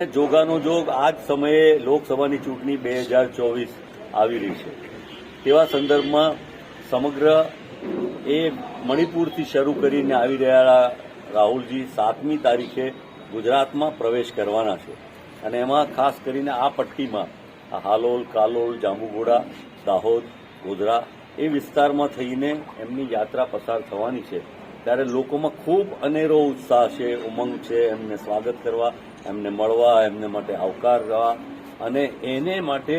જોગાનો જોગ આ જ સમયે લોકસભાની ચૂંટણી બે હજાર ચોવીસ આવી રહી છે. તેવા સંદર્ભમાં સમગ્ર એ મણિપુરથી શરૂ કરીને આવી રહેલા રાહુલજી સાતમી તારીખે ગુજરાતમાં પ્રવેશ કરવાના છે. અને એમાં ખાસ કરીને આ પટ્ટીમાં હાલોલ, કાલોલ, જાંબુઘોડા, દાહોદ, ગોધરા એ વિસ્તારમાં થઈને એમની યાત્રા પસાર થવાની છે. ત્યારે લોકોમાં ખૂબ અનેરો ઉત્સાહ છે, ઉમંગ છે, એમને સ્વાગત કરવા એમને મળવા એમને માટે આવકાર કરવા અને એને માટે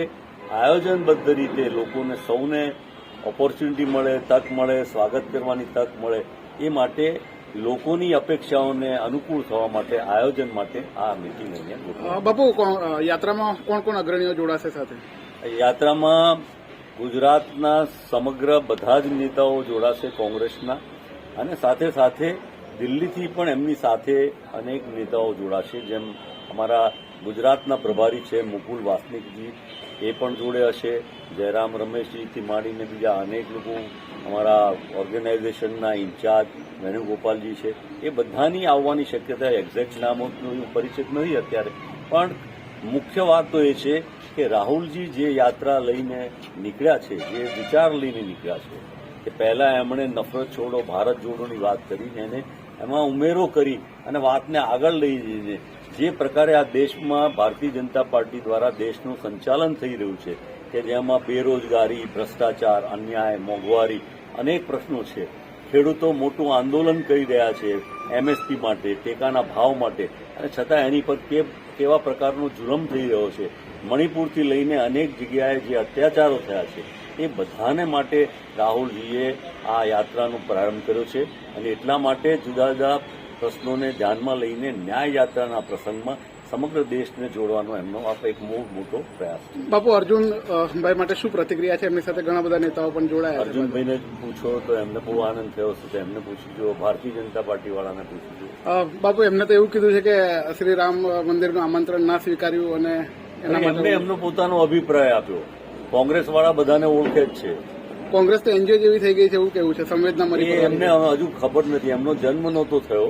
આયોજનબદ્ધ રીતે લોકોને સૌને ઓપોર્ચ્યુનિટી મળે તક મળે સ્વાગત કરવાની તક મળે એ માટે લોકોની અપેક્ષાઓને અનુકૂળ થવા માટે આયોજન માટે આ મિટિંગ અહીંયા બાપુ યાત્રામાં કોણ કોણ અગ્રણીઓ જોડાશે સાથે? યાત્રામાં ગુજરાતના સમગ્ર બધા જ નેતાઓ જોડાશે કોંગ્રેસના અને સાથે સાથે દિલ્હીથી પણ એમની સાથે અનેક નેતાઓ જોડાશે, જેમ અમારા ગુજરાતના પ્રભારી છે મુકુલ વાસનિકજી, એ પણ જોડે હશે, જયરામ રમેશજીથી માંડીને બીજા અનેક લોકો અમારા ઓર્ગેનાઇઝેશનના ઇન્ચાર્જ વેણુગોપાલજી છે. એ બધાની આવવાની શક્યતા એક્ઝેક્ટ નામોનો પરિચિત નથી અત્યારે, પણ મુખ્ય વાત તો એ છે કે રાહુલજી જે યાત્રા લઈને નીકળ્યા છે, જે વિચાર લઈને નીકળ્યા છે, કે પહેલા એમણે નફરત છોડો, ભારત જોડોની વાત કરીને એને એમાં ઉમેરો કરી અને વાતને આગળ લઈ જઈને જે પ્રકારે આ દેશમાં ભારતીય જનતા પાર્ટી દ્વારા દેશનું સંચાલન થઈ રહ્યું છે, કે જેમાં બેરોજગારી, ભ્રષ્ટાચાર, અન્યાય, મોંઘવારી અનેક પ્રશ્નો છે. ખેડૂતો મોટું આંદોલન કરી રહ્યા છે એમએસપી માટે, ટેકાના ભાવ માટે. અને છતાં એની પર કેવા પ્રકારનો જુલમ થઈ રહ્યો છે. મણિપુરથી લઈને અનેક જગ્યાએ જે અત્યાચારો થયા છે એ બધાને માટે રાહુલજીએ આ યાત્રાનો પ્રારંભ કર્યો છે અને એટલા માટે જુદા જુદા પ્રશ્નોને ધ્યાનમાં લઈને ન્યાય યાત્રાના પ્રસંગમાં સમગ્ર દેશને જોડવાનો એમનો આ એક મોટો પ્રયાસ છે. બાપુ અર્જુનભાઈ માટે શું પ્રતિક્રિયા છે? એમની સાથે ઘણા બધા નેતાઓ પણ જોડાયા અર્જુનભાઈને પૂછો તો એમને બહુ આનંદ થયો છે તો એમને પૂછજો ભારતીય જનતા પાર્ટી વાળાને પૂછજો બાપુ એમને તો એવું કીધું છે કે શ્રી રામ મંદિરનું આમંત્રણ ના સ્વીકાર્યું અને એના એમને એમનો પોતાનો અભિપ્રાય આપ્યો. કોંગ્રેસ વાળા બધાને ઓળખે જ છે. કોંગ્રેસ તો એનજીઓ જેવી થઈ ગઈ છે એવું કેવું છે? સંવેદના એ એમને હજુ ખબર નથી. એમનો જન્મ નહોતો થયો.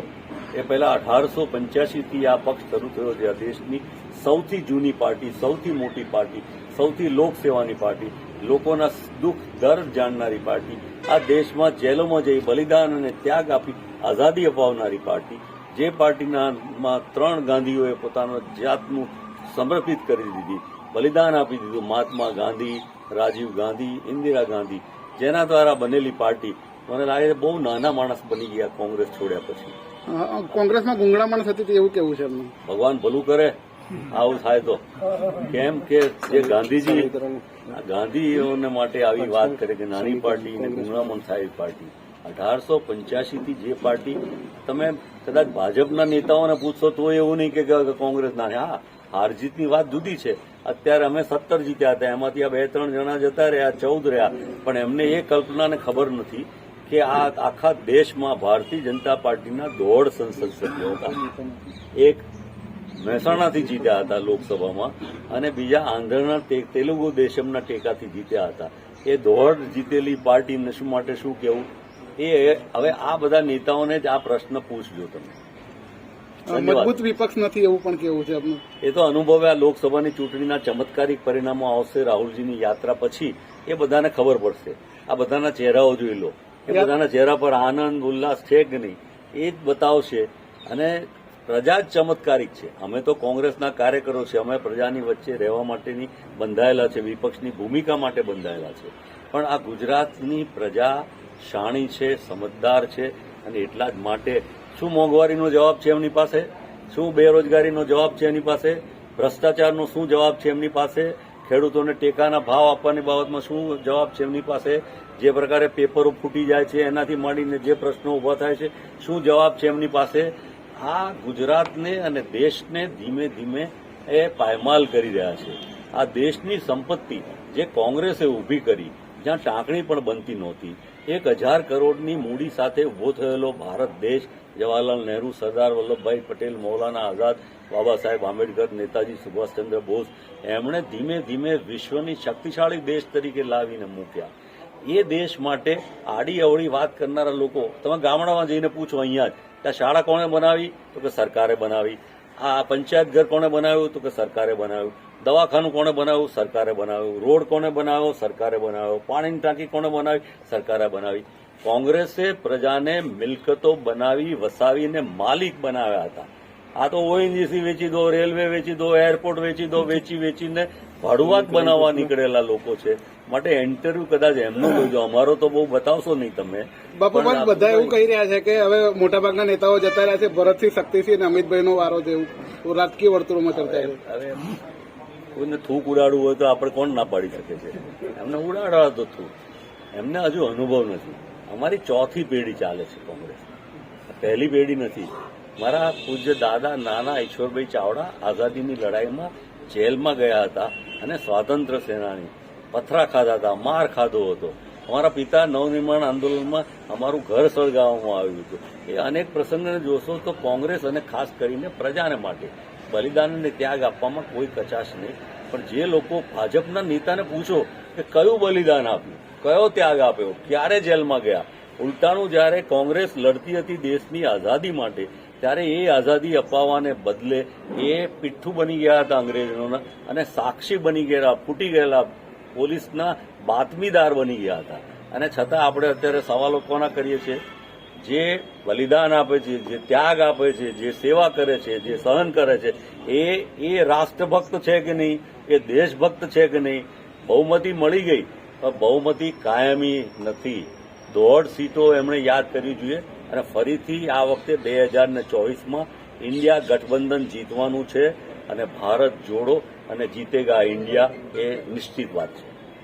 એ પહેલા અઢારસો પંચ્યાસીથી આ પક્ષ શરૂ થયો છે. આ દેશની સૌથી જૂની પાર્ટી સૌથી મોટી પાર્ટી સૌથી લોકસેવાની પાર્ટી લોકોના દુઃખ દર્દ જાણનારી પાર્ટી આ દેશમાં જેલોમાં જઈ બલિદાન અને ત્યાગ આપી આઝાદી અપાવનારી પાર્ટી જે પાર્ટીના ત્રણ ગાંધીઓએ પોતાનો જાતનું સમર્પિત કરી દીધી. બલિદાન આપી દીધું. મહાત્મા ગાંધી રાજીવ ગાંધી ઇન્દિરા ગાંધી જેના દ્વારા બનેલી પાર્ટી મને લાગે છે બહુ નાના માણસ બની ગયા કોંગ્રેસ છોડ્યા પછી. કોંગ્રેસમાં ગુંગળા માણસ હતી એવું કેવું છે એમનું? ભગવાન ભલું કરે. આવું થાય તો. કેમ કે જે ગાંધીજી ગાંધીઓને માટે આવી વાત કરે કે નાની પાર્ટી અને ગુંગળામણ થાય પાર્ટી. અઢારસો પંચ્યાસી થી જે પાર્ટી તમે કદાચ ભાજપના નેતાઓને પૂછશો તો એવું નહીં કે કોંગ્રેસ ના હા હાર જીતની વાત જુદી છે. અત્યારે અમે સત્તર જીત્યા હતા. એમાંથી આ બે ત્રણ જણા જતા રહ્યા, ચૌદ રહ્યા. પણ એમને એ કલ્પનાને ખબર નથી કે આ આખા દેશમાં ભારતીય જનતા પાર્ટીના દોઢ સંસદ સભ્યો હતા. એક મહેસાણાથી જીત્યા હતા લોકસભામાં અને બીજા આંધ્રના તેલુગુ દેશમના ટેકાથી જીત્યા હતા. એ દોઢ જીતેલી પાર્ટીને શું માટે શું કહેવું એ હવે આ બધા નેતાઓને જ આ પ્રશ્ન પૂછજો તમે. મજબૂત વિપક્ષ નથી એવું પણ કેવું છે આપનું? એ તો અનુભવે આ લોકસભાની ચૂંટણીના ચમત્કારિક પરિણામો આવશે રાહુલજીની યાત્રા પછી. એ બધાને ખબર પડશે. આ બધાના ચહેરાઓ જોઈ લો. એ બધાના ચહેરા પર આનંદ ઉલ્લાસ છે કે નહીં એ જ બતાવશે. અને પ્રજા જ ચમત્કારિક છે. અમે તો કોંગ્રેસના કાર્યકરો છે અમે પ્રજાની વચ્ચે રહેવા માટેની બંધાયેલા છે. વિપક્ષની ભૂમિકા માટે બંધાયેલા છે. પણ આ ગુજરાતની પ્રજા શાણી છે સમજદાર છે અને એટલા જ માટે શું મોંઘવારીનો જવાબ છે એમની પાસે? શું બેરોજગારીનો જવાબ છે એની પાસે? ભ્રષ્ટાચારનો શું જવાબ છે એમની પાસે? ખેડૂતોને ટેકાના ભાવ આપવાની બાબતમાં શું જવાબ છે એમની પાસે? જે પ્રકારે પેપરો ફૂટી જાય છે, એનાથી માંડીને જે પ્રશ્નો ઊભા થાય છે, શું જવાબ છે એમની પાસે? આ ગુજરાતને અને દેશને ધીમે ધીમે એ પાયમાલ કરી રહ્યા છે. આ દેશની સંપત્તિ જે કોંગ્રેસે ઊભી કરી જ્યાં ટાંકણી પણ બનતી નહોતી. એક હજાર કરોડની મૂડી સાથે ઊભો થયેલો ભારત દેશ, જવાહરલાલ નહેરુ, સરદાર વલ્લભભાઈ પટેલ, મૌલાના આઝાદ, બાબા સાહેબ આંબેડકર, નેતાજી સુભાષચંદ્ર બોઝ, એમણે ધીમે ધીમે વિશ્વની શક્તિશાળી દેશ તરીકે લાવીને મૂક્યા. એ દેશ માટે આડી અવળી વાત કરનારા લોકો, તમે ગામડામાં જઈને પૂછો અહીંયા જ, કે શાળા કોણે બનાવી? તો કે સરકારે બનાવી. આ પંચાયત ઘર કોણે બનાવ્યું? તો કે સરકારે બનાવ્યું. દવાખાનું કોણે બનાવ્યું? સરકારે બનાવ્યું. રોડ કોણે બનાવ્યો? સરકારે બનાવ્યો. પાણીની ટાંકી કોણે બનાવી? સરકારે બનાવી. કોંગ્રેસે પ્રજાને મિલકતો બનાવી વસાવીને માલિક બનાવ્યા હતા. આ તો ઓએનજીસી વેચી દો રેલવે વેચી દો એરપોર્ટ વેચી દો વેચી વેચીને ભાડુઆત બનાવવા નીકળેલા લોકો છે. માટે ઇન્ટરવ્યુ કદાચ એમનો જોજો અમારો તો બહુ બતાવશો નહીં તમે. બાપુ પણ પણ બધા એવું કહી રહ્યા છે કે હવે મોટાભાગના નેતાઓ જતા રહ્યા છે. ભરતસિંહ શક્તિસિંહ અને અમિતભાઈનો વારો છે એવું. રાજકીય વર્તુળોમાં ચર્ચા હવે કોઈને થૂક ઉડાડવું હોય તો આપણે કોણ ના પાડી શકે છે? એમને ઉડાડવા તો થૂક. એમને હજુ અનુભવ નથી. અમારી ચોથી પેઢી ચાલે છે કોંગ્રેસ. પહેલી પેઢી નથી. મારા પૂજ્ય દાદા, નાના ઈશ્વરભાઈ ચાવડા આઝાદીની લડાઈમાં જેલમાં ગયા હતા અને સ્વાતંત્ર્ય સેનાની પથરા ખાધા હતા, માર ખાધો હતો. અમારા પિતા નવનિર્માણ આંદોલનમાં અમારું ઘર સળગાવવામાં આવ્યું હતું. એ અનેક પ્રસંગને જોશો તો કોંગ્રેસ અને ખાસ કરીને પ્રજાને માટે બલિદાન અને ત્યાગ આપવામાં કોઈ કચાશ નહીં. પણ જે લોકો ભાજપના નેતાને પૂછો કે કયું બલિદાન આપ્યું, કયો ત્યાગ આપ્યો, ક્યારે જેલમાં ગયા? ઉલટાનું જ્યારે કોંગ્રેસ લડતી હતી દેશની આઝાદી માટે, ત્યારે એ આઝાદી અપાવવાને બદલે એ પીઠ્ઠું બની ગયા હતા અંગ્રેજોના અને સાક્ષી બની ગયેલા, ફૂટી ગયેલા પોલીસના બાતમીદાર બની ગયા હતા. અને છતાં આપણે અત્યારે સવાલો કોના કરીએ છીએ? જે બલિદાન આપે છે, જે ત્યાગ આપે છે, જે સેવા કરે છે, જે સહન કરે છે, એ એ રાષ્ટ્રભક્ત છે કે નહીં? એ દેશભક્ત છે કે નહીં? બહુમતી મળી ગઈ. પણ બહુમતી કાયમી નથી. દોઢ સીટો એમણે યાદ કરવી જોઈએ. અને ફરીથી આ વખતે બે હજાર ને ચોવીસમાં ઇન્ડિયા ગઠબંધન જીતવાનું છે અને ભારત જોડો અને જીતેગા ઇન્ડિયા એ નિશ્ચિત વાત છે.